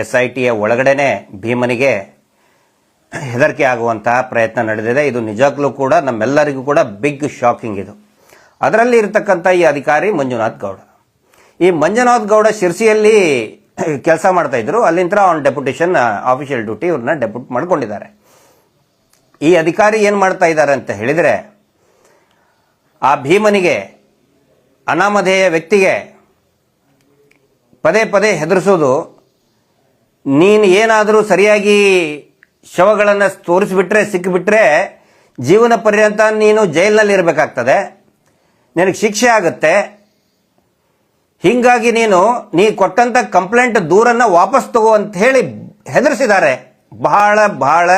S I ಟಿಯ ಒಳಗಡೆನೆ ಭೀಮನಿಗೆ ಹೆದರಿಕೆ ಆಗುವಂತಹ ಪ್ರಯತ್ನ ನಡೆದಿದೆ. ಇದು ನಿಜಕ್ಕೂ ಕೂಡ ನಮ್ಮೆಲ್ಲರಿಗೂ ಕೂಡ ಬಿಗ್ ಶಾಕಿಂಗ್ ಇದು. ಅದರಲ್ಲಿ ಇರತಕ್ಕಂಥ ಈ ಅಧಿಕಾರಿ ಮಂಜುನಾಥ್ ಗೌಡ. ಈ ಮಂಜುನಾಥ್ ಗೌಡ ಶಿರ್ಸಿಯಲ್ಲಿ ಕೆಲಸ ಮಾಡ್ತಾ ಇದ್ರು. ಅಲ್ಲಿಂದ ಅವ್ನ ಡೆಪ್ಯುಟೇಷನ್ ಆಫಿಷಿಯಲ್ ಡ್ಯೂಟಿ ಇವ್ರನ್ನ ಡೆಪ್ಯೂಟ್ ಮಾಡ್ಕೊಂಡಿದ್ದಾರೆ. ಈ ಅಧಿಕಾರಿ ಏನು ಮಾಡ್ತಾ ಇದ್ದಾರೆ ಅಂತ ಹೇಳಿದರೆ, ಆ ಭೀಮನಿಗೆ, ಅನಾಮಧೇಯ ವ್ಯಕ್ತಿಗೆ ಪದೇ ಪದೇ ಹೆದರಿಸೋದು ನೀನು ಏನಾದರೂ ಸರಿಯಾಗಿ ಶವಗಳನ್ನು ತೋರಿಸ್ಬಿಟ್ರೆ ಸಿಕ್ಕಿಬಿಟ್ರೆ ಜೀವನ ಪರ್ಯಂತ ನೀನು ಜೈಲಿನಲ್ಲಿ ಇರಬೇಕಾಗ್ತದೆ. ನಿನಗೆ ಶಿಕ್ಷೆ ಆಗುತ್ತೆ. ಹೀಗಾಗಿ ನೀನು, ನೀ ಕೊಟ್ಟಂತ ಕಂಪ್ಲೇಂಟ್ ದೂರನ್ನ ವಾಪಸ್ ತಗೋ ಅಂತ ಹೇಳಿ ಹೆದರಿಸಿದ್ದಾರೆ. ಬಹಳ ಬಹಳ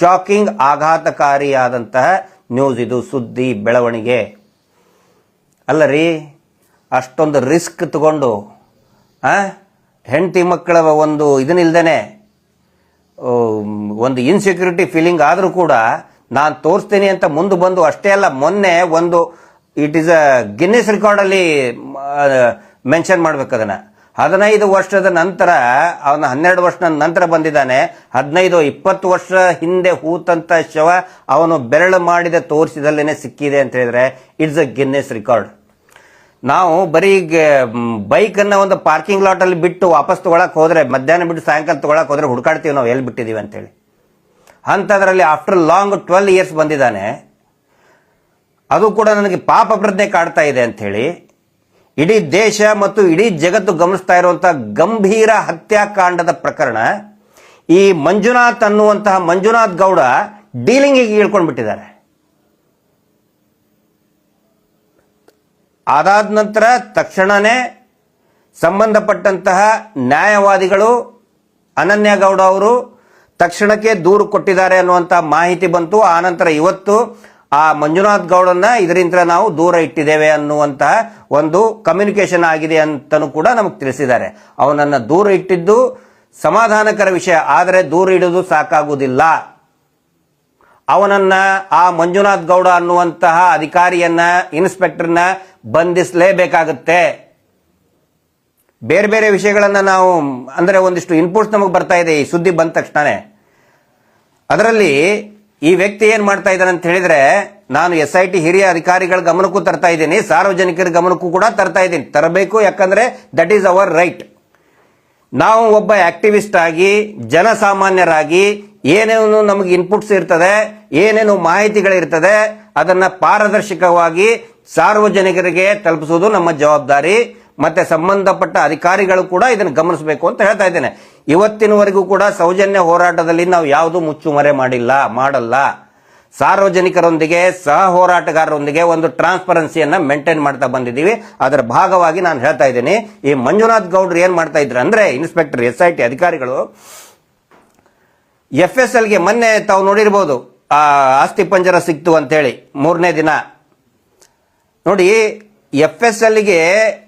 ಶಾಕಿಂಗ್, ಆಘಾತಕಾರಿಯಾದಂತಹ ನ್ಯೂಸ್ ಇದು ಸುದ್ದಿ ಬೆಳವಣಿಗೆ. ಅಲ್ಲ ರೀ ಅಷ್ಟೊಂದು ರಿಸ್ಕ್ ತಗೊಂಡು, ಆ? ಹೆಂಡತಿ ಮಕ್ಕಳ ಒಂದು ಇದನ್ನಿಲ್ದೇ ಒಂದು ಇನ್ಸೆಕ್ಯೂರಿಟಿ ಫೀಲಿಂಗ್ ಆದರೂ ಕೂಡ ನಾನು ತೋರಿಸ್ತೀನಿ ಅಂತ ಮುಂದೆ ಬಂದು ಅಷ್ಟೇ ಅಲ್ಲ, ಮೊನ್ನೆ ಒಂದು ಇಟ್ ಈಸ್ ಅ ಗಿನ್ನೆಸ್ ರೆಕಾರ್ಡಲ್ಲಿ ಮೆನ್ಷನ್ ಮಾಡ್ಬೇಕು ಅದನ್ನ. ಹದಿನೈದು ವರ್ಷದ ನಂತರ, ಅವನ ಹನ್ನೆರಡು ವರ್ಷದ ನಂತರ ಬಂದಿದ್ದಾನೆ, ಹದಿನೈದು, ಇಪ್ಪತ್ತು ವರ್ಷ ಹಿಂದೆ ಹೂತಂತ ಶವ ಅವನು ಬೆರಳು ಮಾಡಿದ ತೋರಿಸಿದಲ್ಲೇ ಸಿಕ್ಕಿದೆ ಅಂತ ಹೇಳಿದ್ರೆ ಇಟ್ಸ್ ಅ ಗಿನ್ನೆಸ್ ರೆಕಾರ್ಡ್ ನಾವು ಬರೀ ಬೈಕ್ ಅನ್ನ ಒಂದು ಪಾರ್ಕಿಂಗ್ ಲಾಟ್ ಅಲ್ಲಿ ಬಿಟ್ಟು ವಾಪಸ್ ತಗೊಳಕ್ ಹೋದ್ರೆ, ಮಧ್ಯಾಹ್ನ ಬಿಟ್ಟು ಸಾಯಂಕಾಲ ತಗೊಳಕ್ ಹೋದ್ರೆ ಹುಡುಕಾಡ್ತೀವಿ ನಾವು, ಎಲ್ಲಿ ಬಿಟ್ಟಿದೀವಿ ಅಂತೇಳಿ. ಅಂಥದ್ರಲ್ಲಿ ಆಫ್ಟರ್ ಲಾಂಗ್ ಟ್ವೆಲ್ ಇಯರ್ಸ್ ಬಂದಿದ್ದಾನೆ, ಅದು ಕೂಡ ನನಗೆ ಪಾಪ ಪ್ರಜ್ಞೆ ಕಾಡ್ತಾ ಇದೆ ಅಂತ ಹೇಳಿ ಇಡೀ ದೇಶ ಮತ್ತು ಇಡೀ ಜಗತ್ತು ಗಮನಿಸ್ತಾ ಇರುವಂತಹ ಗಂಭೀರ ಹತ್ಯಾಕಾಂಡದ ಪ್ರಕರಣ, ಈ ಮಂಜುನಾಥ್ ಅನ್ನುವಂತಹ ಮಂಜುನಾಥ್ ಗೌಡ ಡೀಲಿಂಗಿಗೆ ಇಳ್ಕೊಂಡ್ಬಿಟ್ಟಿದ್ದಾರೆ ಅದಾದ ನಂತರ ತಕ್ಷಣನೇ ಸಂಬಂಧಪಟ್ಟಂತಹ ನ್ಯಾಯವಾದಿಗಳು ಅನನ್ಯ ಗೌಡ ಅವರು ತಕ್ಷಣಕ್ಕೆ ದೂರು ಕೊಟ್ಟಿದ್ದಾರೆ ಅನ್ನುವಂಥ ಮಾಹಿತಿ ಬಂತು. ಆನಂತರ ಇವತ್ತು ಆ ಮಂಜುನಾಥ್ ಗೌಡನ್ನ ಇದರಿಂದ ನಾವು ದೂರ ಇಟ್ಟಿದ್ದೇವೆ ಅನ್ನುವಂತಹ ಒಂದು ಕಮ್ಯುನಿಕೇಶನ್ ಆಗಿದೆ ಅಂತಲೂ ಕೂಡ ನಮಗೆ ತಿಳಿಸಿದ್ದಾರೆ. ಅವನನ್ನು ದೂರ ಇಟ್ಟಿದ್ದು ಸಮಾಧಾನಕರ ವಿಷಯ. ಆದರೆ ದೂರ ಇಡುವುದು ಸಾಕಾಗುವುದಿಲ್ಲ. ಅವನನ್ನ ಆ ಮಂಜುನಾಥ್ ಗೌಡ ಅನ್ನುವಂತಹ ಅಧಿಕಾರಿಯನ್ನ, ಇನ್ಸ್ಪೆಕ್ಟರ್ನ ಬಂಧಿಸಲೇಬೇಕಾಗುತ್ತೆ. ಬೇರೆ ಬೇರೆ ವಿಷಯಗಳನ್ನ ನಾವು, ಅಂದ್ರೆ ಒಂದಿಷ್ಟು ಇನ್ಪುಟ್ಸ್ ನಮಗೆ ಬರ್ತಾ ಇದೆ, ಈ ಸುದ್ದಿ ಬಂದ ತಕ್ಷಣನೇ. ಅದರಲ್ಲಿ ಈ ವ್ಯಕ್ತಿ ಏನ್ ಮಾಡ್ತಾ ಇದ್ದಾನೆ ಅಂತ ಹೇಳಿದ್ರೆ, ನಾನು ಎಸ್ ಐ ಟಿ ಹಿರಿಯ ಅಧಿಕಾರಿಗಳ ಗಮನಕ್ಕೂ ತರ್ತಾ ಇದ್ದೀನಿ, ಸಾರ್ವಜನಿಕರ ಗಮನಕ್ಕೂ ಕೂಡ ತರ್ತಾ ಇದ್ದೀನಿ. ತರಬೇಕು, ಯಾಕಂದ್ರೆ ದಟ್ ಈಸ್ ಅವರ್ ರೈಟ್ ನಾವು ಒಬ್ಬ ಆಕ್ಟಿವಿಸ್ಟ್ ಆಗಿ, ಜನಸಾಮಾನ್ಯರಾಗಿ ಏನೇನು ನಮಗೆ ಇನ್ಪುಟ್ಸ್ ಇರ್ತದೆ, ಏನೇನು ಮಾಹಿತಿಗಳಿರ್ತದೆ, ಅದನ್ನ ಪಾರದರ್ಶಕವಾಗಿ ಸಾರ್ವಜನಿಕರಿಗೆ ತಲುಪಿಸುವುದು ನಮ್ಮ ಜವಾಬ್ದಾರಿ. ಮತ್ತೆ ಸಂಬಂಧಪಟ್ಟ ಅಧಿಕಾರಿಗಳು ಕೂಡ ಇದನ್ನು ಗಮನಿಸಬೇಕು ಅಂತ ಹೇಳ್ತಾ ಇದ್ದೇನೆ. ಇವತ್ತಿನವರೆಗೂ ಕೂಡ ಸೌಜನ್ಯ ಹೋರಾಟದಲ್ಲಿ ನಾವು ಯಾವುದು ಮುಚ್ಚುಮರೆ ಮಾಡಿಲ್ಲ, ಮಾಡಲ್ಲ. ಸಾರ್ವಜನಿಕರೊಂದಿಗೆ, ಸಹ ಹೋರಾಟಗಾರರೊಂದಿಗೆ ಒಂದು ಟ್ರಾನ್ಸ್ಪರೆನ್ಸಿಯನ್ನ ಮೇಂಟೈನ್ ಮಾಡ್ತಾ ಬಂದಿದ್ದೀವಿ. ಅದರ ಭಾಗವಾಗಿ ನಾನು ಹೇಳ್ತಾ ಇದ್ದೀನಿ. ಈ ಮಂಜುನಾಥ್ ಗೌಡ್ರು ಏನು ಮಾಡ್ತಾ ಇದ್ರು ಅಂದ್ರೆ ಇನ್ಸ್ಪೆಕ್ಟರ್ ಎಸ್ ಅಧಿಕಾರಿಗಳು ಎಫ್ ಎಸ್ ಎಲ್ಗೆ ಮೊನ್ನೆ ತಾವು ನೋಡಿರ್ಬೋದು, ಆ, ಆಸ್ತಿ ಪಂಜರ ಸಿಕ್ತು ಅಂತೇಳಿ, ಮೂರನೇ ದಿನ. ನೋಡಿ ಎಫ್ ಎಸ್ ಎಲ್ಗೆ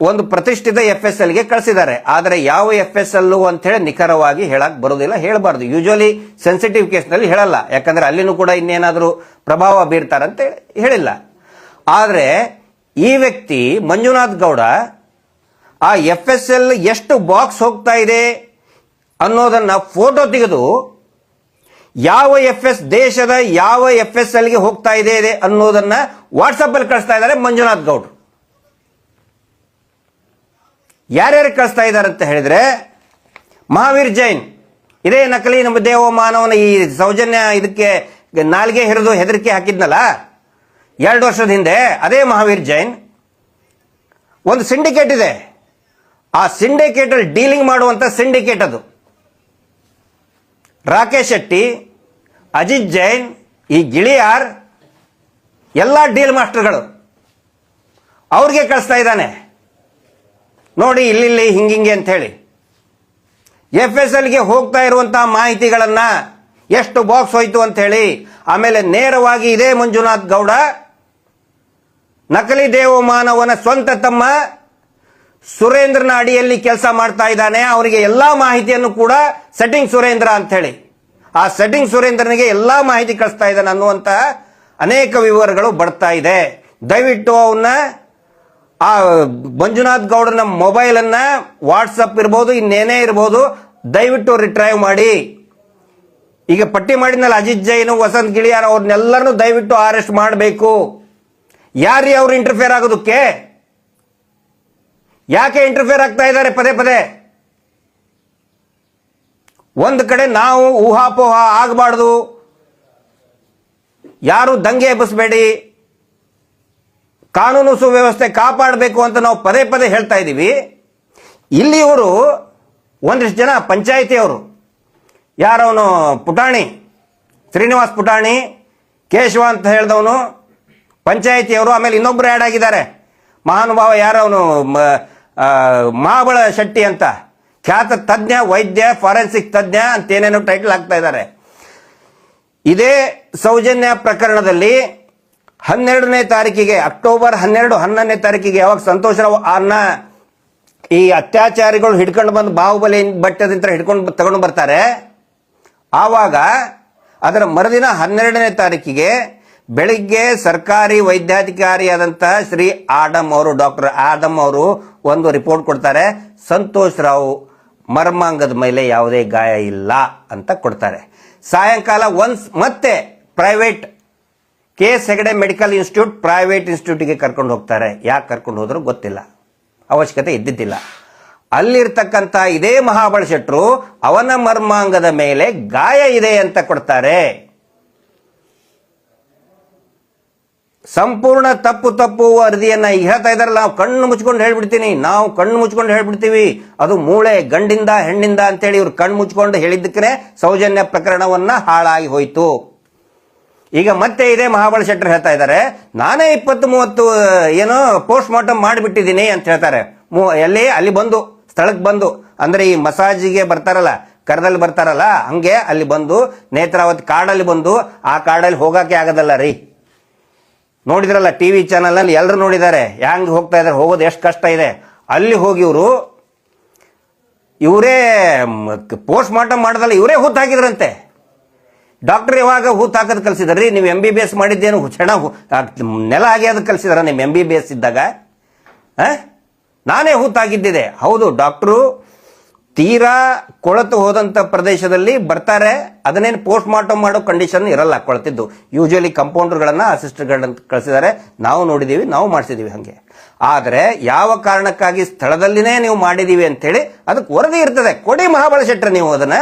ಒಂದು ಪ್ರತಿಷ್ಠಿತ ಎಫ್ ಎಸ್ ಎಲ್ಗೆ ಕಳಿಸಿದ್ದಾರೆ. ಆದರೆ ಯಾವ ಎಫ್ ಎಸ್ ಎಲ್ ಅಂತ ಹೇಳಿ ನಿಖರವಾಗಿ ಹೇಳಕ್ ಬರೋದಿಲ್ಲ ಹೇಳಬಾರದು. ಯೂಶುವಲಿ ಸೆನ್ಸಿಟಿವ್ ಕೇಸ್ನಲ್ಲಿ ಹೇಳಲ್ಲ. ಯಾಕಂದ್ರೆ ಅಲ್ಲಿನೂ ಕೂಡ ಇನ್ನೇನಾದರೂ ಪ್ರಭಾವ ಬೀರ್ತಾರಂತ ಹೇಳಿಲ್ಲ. ಆದರೆ ಈ ವ್ಯಕ್ತಿ ಮಂಜುನಾಥ್ ಗೌಡ, ಆ ಎಫ್ ಎಸ್ ಎಲ್ ಎಷ್ಟು ಬಾಕ್ಸ್ ಹೋಗ್ತಾ ಇದೆ ಅನ್ನೋದನ್ನ ಫೋಟೋ ತೆಗೆದು ಯಾವ ಎಫ್ ಎಸ್ ದೇಶದ ಯಾವ ಎಫ್ ಎಸ್ ಎಲ್ಗೆ ಹೋಗ್ತಾ ಇದೆ ಅನ್ನೋದನ್ನ ವಾಟ್ಸಪ್ ಅಲ್ಲಿ ಕಳಿಸ್ತಾ ಇದ್ದಾರೆ ಮಂಜುನಾಥ್ ಗೌಡ್ರು. ಯಾರ್ಯಾರು ಕಳಿಸ್ತಾ ಇದ್ದಾರೆ ಅಂತ ಹೇಳಿದ್ರೆ ಮಹಾವೀರ್ ಜೈನ್. ಇದೇ ನಕಲಿ ನಮ್ಮ ದೇವ ಮಾನವನ ಈ ಸೌಜನ್ಯ ಇದಕ್ಕೆ ನಾಲ್ಗೆ ಹಿರಿದು ಹೆದರಿಕೆ ಹಾಕಿದ್ನಲ್ಲ? ಎರಡು ವರ್ಷದ ಹಿಂದೆ ಅದೇ ಮಹಾವೀರ್ ಜೈನ್. ಒಂದು ಸಿಂಡಿಕೇಟ್ ಇದೆ. ಆ ಸಿಂಡಿಕೇಟ್ ಅಲ್ಲಿ ಡೀಲಿಂಗ್ ಮಾಡುವಂತ ಸಿಂಡಿಕೇಟ್ ಅದು. ರಾಕೇಶ್ ಶೆಟ್ಟಿ, ಅಜಿತ್ ಜೈನ್, ಈ ಗಿಳಿಯಾರ್, ಎಲ್ಲ ಡೀಲ್ ಮಾಸ್ಟರ್ಗಳು ಅವ್ರಿಗೆ ಕಳಿಸ್ತಾ ಇದ್ದಾನೆ. ನೋಡಿ ಇಲ್ಲಿ ಹಿಂಗಿಂಗೆ ಅಂತ ಹೇಳಿ ಎಫ್ ಎಸ್ ಎಲ್ಗೆ ಹೋಗ್ತಾ ಇರುವಂತಹ ಮಾಹಿತಿಗಳನ್ನ ಎಷ್ಟು ಬಾಕ್ಸ್ ಹೋಯ್ತು ಅಂತ ಹೇಳಿ ಆಮೇಲೆ ನೇರವಾಗಿ ಇದೇ ಮಂಜುನಾಥ್ ಗೌಡ, ನಕಲಿ ದೇವಮಾನವನ ಸ್ವಂತ ತಮ್ಮ ಸುರೇಂದ್ರನ ಅಡಿಯಲ್ಲಿ ಕೆಲಸ ಮಾಡ್ತಾ ಇದ್ದಾನೆ. ಅವರಿಗೆ ಎಲ್ಲಾ ಮಾಹಿತಿಯನ್ನು ಕೂಡ ಸೆಟ್ಟಿಂಗ್ ಸುರೇಂದ್ರ ಅಂತ ಹೇಳಿ ಆ ಸೆಟ್ಟಿಂಗ್ ಸುರೇಂದ್ರನಿಗೆ ಎಲ್ಲಾ ಮಾಹಿತಿ ಕಳಿಸ್ತಾ ಇದ್ದಾನೆ ಅನ್ನುವಂತ ಅನೇಕ ವಿವರಗಳು ಬರ್ತಾ ಇದೆ. ದಯವಿಟ್ಟು ಅವನ್ನ, ಆ ಮಂಜುನಾಥ್ ಗೌಡನ ಮೊಬೈಲ್ ಅನ್ನ ವಾಟ್ಸಪ್ ಇರ್ಬೋದು, ಇನ್ನೇನೇ ಇರ್ಬೋದು, ದಯವಿಟ್ಟು ರಿಟ್ರೈವ್ ಮಾಡಿ. ಈಗ ಪಟ್ಟಿ ಮಾಡಿದ್ನಲ್ಲ ಅಜಿತ್ ಜೈನ್, ವಸಂತ್ ಗಿಳಿಯಾರ್ ಅವ್ರನ್ನೆಲ್ಲರನ್ನು ದಯವಿಟ್ಟು ಅರೆಸ್ಟ್ ಮಾಡಬೇಕು. ಯಾರೀ ಅವ್ರು ಇಂಟರ್ಫಿಯರ್ ಆಗೋದಕ್ಕೆ? ಯಾಕೆ ಇಂಟರ್ಫಿಯರ್ ಆಗ್ತಾ ಇದ್ದಾರೆ? ಪದೇ ಪದೇ. ಒಂದು ಕಡೆ ನಾವು ಊಹಾಪೋಹ ಆಗಬಾರ್ದು. ಯಾರು ದಂಗೆ ಎಬ್ಬಿಸಬೇಡಿ. ಕಾನೂನು ಸುವ್ಯವಸ್ಥೆ ಕಾಪಾಡಬೇಕು ಅಂತ ನಾವು ಪದೇ ಪದೇ ಹೇಳ್ತಾ ಇದ್ದೀವಿ. ಇಲ್ಲಿ ಇವರು ಒಂದಿಷ್ಟು ಜನ ಪಂಚಾಯಿತಿಯವರು. ಯಾರವನು? ಪುಟಾಣಿ. ಶ್ರೀನಿವಾಸ್ ಪುಟಾಣಿ, ಕೇಶವ ಅಂತ ಹೇಳಿದವನು. ಪಂಚಾಯಿತಿಯವರು, ಆಮೇಲೆ ಇನ್ನೊಬ್ಬರು ಆ್ಯಡ್ ಆಗಿದ್ದಾರೆ. ಮಹಾನುಭಾವ ಯಾರವನು? ಮಹಾಬಳ ಶೆಟ್ಟಿ ಅಂತ. ಖ್ಯಾತ ತಜ್ಞ, ವೈದ್ಯ, ಫಾರೆನ್ಸಿಕ್ ತಜ್ಞ ಅಂತ ಏನೇನೋ ಟೈಟಲ್ ಆಗ್ತಾ ಇದ್ದಾರೆ. ಇದೇ ಸೌಜನ್ಯ ಪ್ರಕರಣದಲ್ಲಿ ಹನ್ನೆರಡನೇ ತಾರೀಕಿಗೆ, ಅಕ್ಟೋಬರ್ ಹನ್ನೆರಡು, ಹನ್ನೊಂದನೇ ತಾರೀಕಿಗೆ ಯಾವಾಗ ಸಂತೋಷ್ ರಾವ್ ಅನ್ನ ಈ ಅತ್ಯಾಚಾರಿಗಳು ಹಿಡ್ಕೊಂಡು ಬಂದು ಬಾಹುಬಲಿ ಬಟ್ಟದಿಂದ ಹಿಡ್ಕೊಂಡು ತಗೊಂಡು ಬರ್ತಾರೆ. ಆವಾಗ ಅದರ ಮರುದಿನ ಹನ್ನೆರಡನೇ ತಾರೀಕಿಗೆ ಬೆಳಿಗ್ಗೆ ಸರ್ಕಾರಿ ವೈದ್ಯಾಧಿಕಾರಿಯಾದಂತಹ ಶ್ರೀ ಆಡಮ್ ಅವರು, ಡಾಕ್ಟರ್ ಆಡಮ್ ಅವರು ಒಂದು ರಿಪೋರ್ಟ್ ಕೊಡ್ತಾರೆ. ಸಂತೋಷ್ ರಾವ್, ಮರ್ಮಾಂಗದ ಮೇಲೆ ಯಾವುದೇ ಗಾಯ ಇಲ್ಲ ಅಂತ ಕೊಡ್ತಾರೆ. ಸಾಯಂಕಾಲ ಒನ್ಸ್ ಮತ್ತೆ private K S Hegde medical institute private ಇನ್ಸ್ಟಿಟ್ಯೂಟ್ಗೆ ಕರ್ಕೊಂಡು ಹೋಗ್ತಾರೆ. ಯಾಕೆ ಕರ್ಕೊಂಡು ಹೋದ್ರು ಗೊತ್ತಿಲ್ಲ. ಅವಶ್ಯಕತೆ ಇದ್ದಿದ್ದಿಲ್ಲ. ಅಲ್ಲಿರ್ತಕ್ಕಂಥ ಇದೇ ಮಹಾಬಳ ಶೆಟ್ರು ಅವನ ಮರ್ಮಾಂಗದ ಮೇಲೆ ಗಾಯ ಇದೆ ಅಂತ ಕೊಡ್ತಾರೆ. ಸಂಪೂರ್ಣ ತಪ್ಪು ತಪ್ಪು ವರದಿಯನ್ನ ಈಗ ಹೇಳ್ತಾ ಇದಾರಲ್ಲ ನಾವು ಕಣ್ಣು ಮುಚ್ಕೊಂಡು ಹೇಳ್ಬಿಡ್ತೀನಿ. ನಾವು ಕಣ್ಣು ಮುಚ್ಕೊಂಡು ಹೇಳ್ಬಿಡ್ತೀವಿ. ಅದು ಮೂಳೆ, ಗಂಡಿಂದ, ಹೆಣ್ಣಿಂದ ಅಂತೇಳಿ ಇವ್ರು ಕಣ್ಣು ಮುಚ್ಕೊಂಡು ಹೇಳಿದ್ದಕ್ಕೆ ಸೌಜನ್ಯ ಪ್ರಕರಣವನ್ನ ಹಾಳಾಗಿ ಹೋಯ್ತು. ಈಗ ಮತ್ತೆ ಇದೇ ಮಹಾಬಳ ಶೆಟ್ಟರ್ ಹೇಳ್ತಾ ಇದ್ದಾರೆ. ನಾನೇ ಇಪ್ಪತ್ತು ಮೂವತ್ತು ಏನೋ ಪೋಸ್ಟ್ ಮಾರ್ಟಮ್ ಮಾಡಿಬಿಟ್ಟಿದ್ದೀನಿ ಅಂತ ಹೇಳ್ತಾರೆ. ಎಲ್ಲಿ? ಅಲ್ಲಿ ಬಂದು, ಸ್ಥಳಕ್ಕೆ ಬಂದು. ಅಂದ್ರೆ ಈ ಮಸಾಜಿಗೆ ಬರ್ತಾರಲ್ಲ, ಕರದಲ್ಲಿ ಬರ್ತಾರಲ್ಲ, ಹಂಗೆ ಅಲ್ಲಿ ಬಂದು, ನೇತ್ರಾವತಿ ಕಾಡಲ್ಲಿ ಬಂದು, ಆ ಕಾಡಲ್ಲಿ ಹೋಗಕ್ಕೆ ಆಗದಲ್ಲ ರೀ. ನೋಡಿದ್ರಲ್ಲ ಟಿ ವಿ ಚಾನಲಲ್ಲಿ ಎಲ್ಲರೂ ನೋಡಿದ್ದಾರೆ. ಹೆಂಗ್ ಹೋಗ್ತಾ ಇದ್ದಾರೆ ಹೋಗೋದು ಎಷ್ಟು ಕಷ್ಟ ಇದೆ? ಅಲ್ಲಿ ಹೋಗಿ ಇವರು ಇವರೇ ಪೋಸ್ಟ್ ಮಾರ್ಟಮ್ ಮಾಡೋದಲ್ಲ ಇವರೇ ಹೂತ್ ಹಾಕಿದ್ರಂತೆ. ಡಾಕ್ಟರ್ ಯಾವಾಗ ಹೂತ್ ಹಾಕೋದು ಕಲಿಸಿದ್ರಿ. ನೀವು ಎಂ ಬಿ ಬಿ ಎಸ್ ಮಾಡಿದ್ದೇನು? ಆ, ನೆಲ ಆಗಿ ಅದಕ್ಕೆ ಕಲಿಸಿದಾರ ನಿಮ್ಮ ಎಂ ಬಿ ಬಿ ಎಸ್ ಇದ್ದಾಗ? ಹಾಂ? ನಾನೇ ಹೂತ್ ಹಾಕಿದ್ದಿದೆ. ಹೌದು ಡಾಕ್ಟ್ರು ತೀರಾ ಕೊಳತು ಹೋದಂತ ಪ್ರದೇಶದಲ್ಲಿ ಬರ್ತಾರೆ. ಅದನ್ನೇನು ಪೋಸ್ಟ್ ಮಾರ್ಟಮ್ ಮಾಡೋ ಕಂಡೀಷನ್ ಇರಲ್ಲ, ಕೊಳತಿದ್ದು. ಯೂಶಲಿ ಕಂಪೌಂಡರ್ಗಳನ್ನ ಅಸಿಸ್ಟರ್ಗಳನ್ನ ಕಳಿಸಿದ್ದಾರೆ. ನಾವು ನೋಡಿದೀವಿ, ನಾವು ಮಾಡಿಸಿದೀವಿ ಹಂಗೆ. ಆದರೆ ಯಾವ ಕಾರಣಕ್ಕಾಗಿ ಸ್ಥಳದಲ್ಲಿನೇ ನೀವು ಮಾಡಿದೀವಿ ಅಂತೇಳಿ ಅದಕ್ಕೆ ವರದಿ ಇರ್ತದೆ. ಕೊಡಿ ಮಹಾಬಳ ಶೆಟ್ಟರ್ ನೀವು ಅದನ್ನ.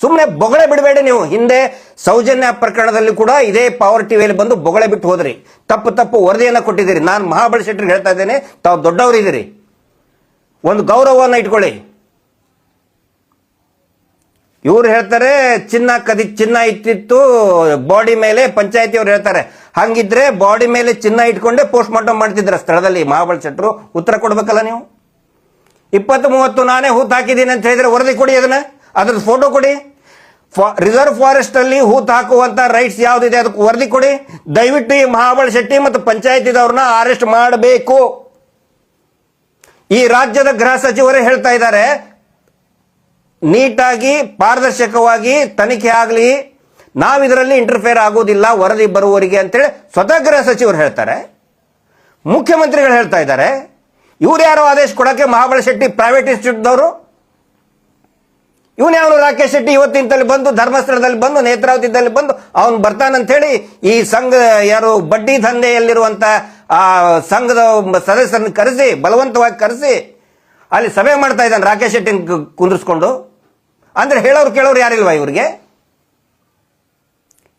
ಸುಮ್ಮನೆ ಬೊಗಳೆ ಬಿಡಬೇಡಿ ನೀವು. ಹಿಂದೆ ಸೌಜನ್ಯ ಪ್ರಕರಣದಲ್ಲಿ ಕೂಡ ಇದೇ ಪವರ್ ಟಿವಿಯಲ್ಲಿ ಬಂದು ಬೊಗಳೆ ಬಿಟ್ಟು ಹೋದ್ರಿ. ತಪ್ಪು ತಪ್ಪು ವರದಿಯನ್ನು ಕೊಟ್ಟಿದ್ದೀರಿ. ನಾನು ಮಹಾಬಳ ಶೆಟ್ಟರಿಗೆ ಹೇಳ್ತಾ ಇದ್ದೇನೆ, ತಾವು ದೊಡ್ಡವರಿದ್ದೀರಿ. ಒಂದು ಗೌರವವನ್ನು ಇಟ್ಕೊಳ್ಳಿ. ಇವ್ರು ಹೇಳ್ತಾರೆ, ಚಿನ್ನ ಕದಿ, ಚಿನ್ನ ಇಟ್ಟಿತ್ತು ಬಾಡಿ ಮೇಲೆ ಪಂಚಾಯತಿಯವ್ರು ಹೇಳ್ತಾರೆ. ಹಂಗಿದ್ರೆ ಬಾಡಿ ಮೇಲೆ ಚಿನ್ನ ಇಟ್ಕೊಂಡೇ ಪೋಸ್ಟ್ ಮಾರ್ಟಮ್ ಮಾಡ್ತಿದ್ರ ಸ್ಥಳದಲ್ಲಿ ಮಹಾಬಳ ಶೆಟ್ಟರು ಉತ್ತರ ಕೊಡ್ಬೇಕಲ್ಲ ನೀವು? ಇಪ್ಪತ್ತು ಮೂವತ್ತು ನಾನೇ ಹೂತ್ ಹಾಕಿದ್ದೀನಿ ಅಂತ ಹೇಳಿದ್ರೆ ವರದಿ ಕೊಡಿ ಅದನ್ನ. ಅದ್ರದ್ದು ಫೋಟೋ ಕೊಡಿ. ರಿಸರ್ವ್ ಫಾರೆಸ್ಟ್ ಅಲ್ಲಿ ಹೂತ್ ಹಾಕುವಂತ ರೈಟ್ಸ್ ಯಾವ್ದಿದೆ ಅದಕ್ಕೆ ವರದಿ ಕೊಡಿ. ದಯವಿಟ್ಟು ಈ ಮಹಾಬಳ ಶೆಟ್ಟಿ ಮತ್ತು ಪಂಚಾಯತಿದವ್ರನ್ನ ಅರೆಸ್ಟ್ ಮಾಡಬೇಕು. ಈ ರಾಜ್ಯದ ಗೃಹ ಸಚಿವರೇ ಹೇಳ್ತಾ ಇದ್ದಾರೆ ನೀಟಾಗಿ ಪಾರದರ್ಶಕವಾಗಿ ತನಿಖೆ ಆಗಲಿ ನಾವು ಇದರಲ್ಲಿ ಇಂಟರ್ಫೇರ್ ಆಗೋದಿಲ್ಲ, ವರದಿ ಬರುವವರಿಗೆ ಅಂತೇಳಿ ಸ್ವತಃ ಗೃಹ ಸಚಿವರು ಹೇಳ್ತಾರೆ. ಮುಖ್ಯಮಂತ್ರಿಗಳು ಹೇಳ್ತಾ ಇದ್ದಾರೆ. ಇವ್ರು ಯಾರೋ ಆದೇಶ ಕೊಡೋಕೆ ಮಹಾಬಲ ಶೆಟ್ಟಿ ಪ್ರೈವೇಟ್ ಇನ್ಸ್ಟಿಟ್ಯೂಟ್ದವರು ಇವನು ಯಾವನು ರಾಕೇಶ್ ಶೆಟ್ಟಿ ಇವತ್ತಿನಲ್ಲಿ ಬಂದು, ಧರ್ಮಸ್ಥಳದಲ್ಲಿ ಬಂದು, ನೇತ್ರಾವತಿದಲ್ಲಿ ಬಂದು, ಅವನು ಬರ್ತಾನಂತ ಹೇಳಿ ಈ ಸಂಘ ಯಾರು ಬಡ್ಡಿ ದಂಧೆಯಲ್ಲಿರುವಂಥ ಆ ಸಂಘದ ಸದಸ್ಯರನ್ನು ಕರೆಸಿ, ಬಲವಂತವಾಗಿ ಕರೆಸಿ, ಅಲ್ಲಿ ಸಭೆ ಮಾಡ್ತಾ ಇದ್ದಾನೆ ರಾಕೇಶ್ ಶೆಟ್ಟಿ ಕುಂದಿರ್ಸ್ಕೊಂಡು. ಅಂದ್ರೆ ಹೇಳೋರು ಕೇಳೋರು ಯಾರಿಲ್ವಾ ಇವ್ರಿಗೆ?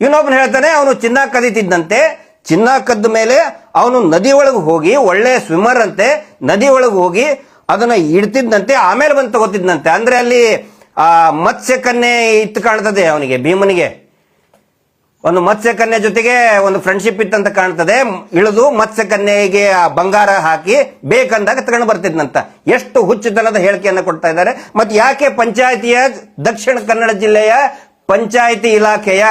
ಇನ್ನೊಬ್ಬನು ಹೇಳ್ತಾನೆ, ಅವನು ಚಿನ್ನ ಕದೀತಿದ್ದಂತೆ, ಚಿನ್ನ ಕದ್ದ ಮೇಲೆ ಅವನು ನದಿ ಒಳಗೆ ಹೋಗಿ, ಒಳ್ಳೆ ಸ್ವಿಮ್ಮರ್ ಅಂತೆ, ನದಿ ಒಳಗೆ ಹೋಗಿ ಅದನ್ನ ಇಡ್ತಿದ್ದಂತೆ, ಆಮೇಲೆ ಬಂದು ತಗೋತಿದ್ದಂತೆ. ಅಂದ್ರೆ ಅಲ್ಲಿ, ಆ ಮತ್ಸ್ಯ ಕನ್ನೆ ಇತ್ತು ಕಾಣ್ತದೆ ಅವನಿಗೆ, ಭೀಮನಿಗೆ. ಒಂದು ಮತ್ಸ್ಯ ಕನ್ಯೆ ಜೊತೆಗೆ ಒಂದು ಫ್ರೆಂಡ್ಶಿಪ್ ಇತ್ತಂತ ಕಾಣ್ತದೆ. ಇಳಿದು ಮತ್ಸ್ಯ ಕನ್ಯೆಗೆ ಬಂಗಾರ ಹಾಕಿ ಬೇಕಂದಾಗ ತಗೊಂಡು ಬರ್ತಿದ್ನಂತ. ಎಷ್ಟು ಹುಚ್ಚುತನದ ಹೇಳಿಕೆಯನ್ನು ಕೊಡ್ತಾ ಇದ್ದಾರೆ. ಮತ್ತೆ ಯಾಕೆ ಪಂಚಾಯಿತಿಯ ದಕ್ಷಿಣ ಕನ್ನಡ ಜಿಲ್ಲೆಯ ಪಂಚಾಯಿತಿ ಇಲಾಖೆಯ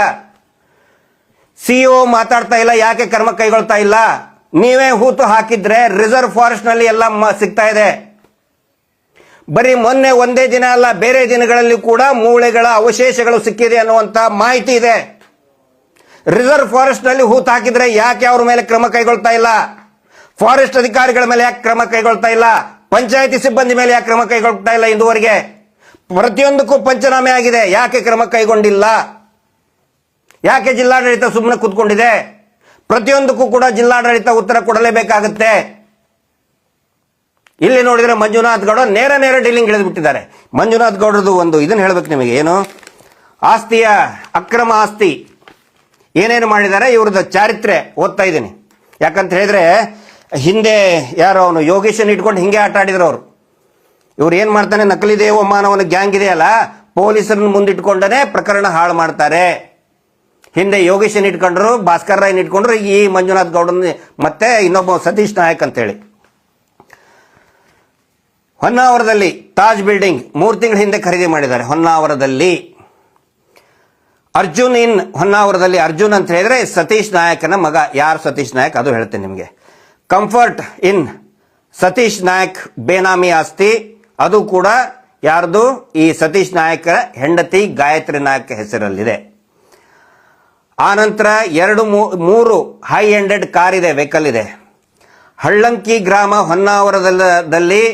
ಸಿಇಒ ಮಾತಾಡ್ತಾ ಇಲ್ಲ, ಯಾಕೆ ಕ್ರಮ ಕೈಗೊಳ್ತಾ ಇಲ್ಲ? ನೀವೇ ಹೂತು ಹಾಕಿದ್ರೆ ರಿಸರ್ವ್ ಫಾರೆಸ್ಟ್ನಲ್ಲಿ ಎಲ್ಲ ಸಿಗ್ತಾ ಇದೆ. ಬರೀ ಮೊನ್ನೆ ಒಂದೇ ದಿನ ಅಲ್ಲ, ಬೇರೆ ದಿನಗಳಲ್ಲಿ ಕೂಡ ಮೂಳೆಗಳ ಅವಶೇಷಗಳು ಸಿಕ್ಕಿದೆ ಅನ್ನುವಂತ ಮಾಹಿತಿ ಇದೆ. ರಿಸರ್ವ್ ಫಾರೆಸ್ಟ್ನಲ್ಲಿ ಹೂತು ಹಾಕಿದ್ರೆ ಯಾಕೆ ಅವ್ರ ಮೇಲೆ ಕ್ರಮ ಕೈಗೊಳ್ತಾ ಇಲ್ಲ? ಫಾರೆಸ್ಟ್ ಅಧಿಕಾರಿಗಳ ಮೇಲೆ ಯಾಕೆ ಕ್ರಮ ಕೈಗೊಳ್ತಾ ಇಲ್ಲ? ಪಂಚಾಯತಿ ಸಿಬ್ಬಂದಿ ಮೇಲೆ ಯಾಕೆ ಕ್ರಮ ಕೈಗೊಳ್ತಾ ಇಲ್ಲ ಇಂದುವರೆಗೆ? ಪ್ರತಿಯೊಂದಕ್ಕೂ ಪಂಚನಾಮೆ ಆಗಿದೆ. ಯಾಕೆ ಕ್ರಮ ಕೈಗೊಂಡಿಲ್ಲ? ಯಾಕೆ ಜಿಲ್ಲಾಡಳಿತ ಸುಮ್ಮನೆ ಕೂತ್ಕೊಂಡಿದೆ? ಪ್ರತಿಯೊಂದಕ್ಕೂ ಕೂಡ ಜಿಲ್ಲಾಡಳಿತ ಉತ್ತರ ಕೊಡಲೇಬೇಕಾಗುತ್ತೆ. ಇಲ್ಲಿ ನೋಡಿದ್ರೆ ಮಂಜುನಾಥ್ ಗೌಡ ನೇರ ನೇರ ಡೀಲಿಂಗ್ ಇಳಿದ್ಬಿಟ್ಟಿದ್ದಾರೆ. ಮಂಜುನಾಥ್ ಗೌಡರದು ಒಂದು ಇದನ್ನ ಹೇಳ್ಬೇಕು ನಿಮಗೆ, ಏನು? ಆಸ್ತಿಯ ಅಕ್ರಮ ಆಸ್ತಿ. ಏನೇನು ಮಾಡಿದ್ದಾರೆ, ಇವ್ರದ್ದು ಚಾರಿತ್ರೆ ಓದ್ತಾ ಇದ್ದೀನಿ. ಯಾಕಂತ ಹೇಳಿದ್ರೆ, ಹಿಂದೆ ಯಾರೋ ಅವನು ಯೋಗೇಶನ್ ಇಟ್ಕೊಂಡು ಹಿಂಗೆ ಆಟ ಆಡಿದ್ರು ಅವರು. ಇವ್ರು ಏನು ಮಾಡ್ತಾನೆ, ನಕಲಿ ದೇವ ಮಾನವನ ಗ್ಯಾಂಗ್ ಇದೆಯಲ್ಲ ಪೊಲೀಸರನ್ನ ಮುಂದಿಟ್ಕೊಂಡನೆ ಪ್ರಕರಣ ಹಾಳು ಮಾಡ್ತಾರೆ. ಹಿಂದೆ ಯೋಗೇಶನ್ ಇಟ್ಕೊಂಡ್ರು, ಭಾಸ್ಕರ್ ರಾಯನ್ ಇಟ್ಕೊಂಡ್ರು, ಈ ಮಂಜುನಾಥ್ ಗೌಡನ್ ಮತ್ತೆ ಇನ್ನೊಬ್ಬ ಸತೀಶ್ ನಾಯಕ್ ಅಂತೇಳಿ. ಹೊನ್ನಾವರದಲ್ಲಿ ತಾಜ್ ಬಿಲ್ಡಿಂಗ್ ಮೂರು ತಿಂಗಳ ಹಿಂದೆ ಖರೀದಿ ಮಾಡಿದ್ದಾರೆ. ಹೊನ್ನಾವರದಲ್ಲಿ ಅರ್ಜುನ್ ಇನ್ ಹೊನ್ನಾವರದಲ್ಲಿ ಅರ್ಜುನ್ ಅಂತ ಹೇಳಿದ್ರೆ ಸತೀಶ್ ನಾಯಕನ ಮಗ. ಯಾರು ಸತೀಶ್ ನಾಯಕ್? ಅದು ಹೇಳ್ತೇನೆ ನಿಮಗೆ. ಕಂಫರ್ಟ್ ಇನ್ ಸತೀಶ್ ನಾಯಕ್ ಬೇನಾಮಿ ಆಸ್ತಿ. ಅದು ಕೂಡ ಯಾರ್ದು? ಈ ಸತೀಶ್ ನಾಯಕ ಹೆಂಡತಿ ಗಾಯತ್ರಿ ನಾಯಕ್ ಹೆಸರಲ್ಲಿದೆ. ಆನಂತರ ಎರಡು ಮೂರು ಹೈ ಎಂಡೆಡ್ ಕಾರ್ ಇದೆ, ವೆಹಿಕಲ್ ಇದೆ. ಹಳ್ಳಂಕಿ ಗ್ರಾಮ ಹೊನ್ನಾವರದಲ್ಲಿ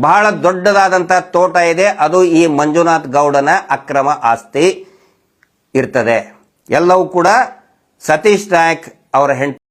ಬಹಳ ದೊಡ್ಡದಾದಂತಹ ತೋಟ ಇದೆ. ಅದು ಈ ಮಂಜುನಾಥ್ ಗೌಡನ ಅಕ್ರಮ ಆಸ್ತಿ. ಇರ್ತದೆ. ಎಲ್ಲವೂ ಕೂಡ ಸತೀಶ್ ನಾಯಕ್ ಅವರ ಹೆಂಡತಿ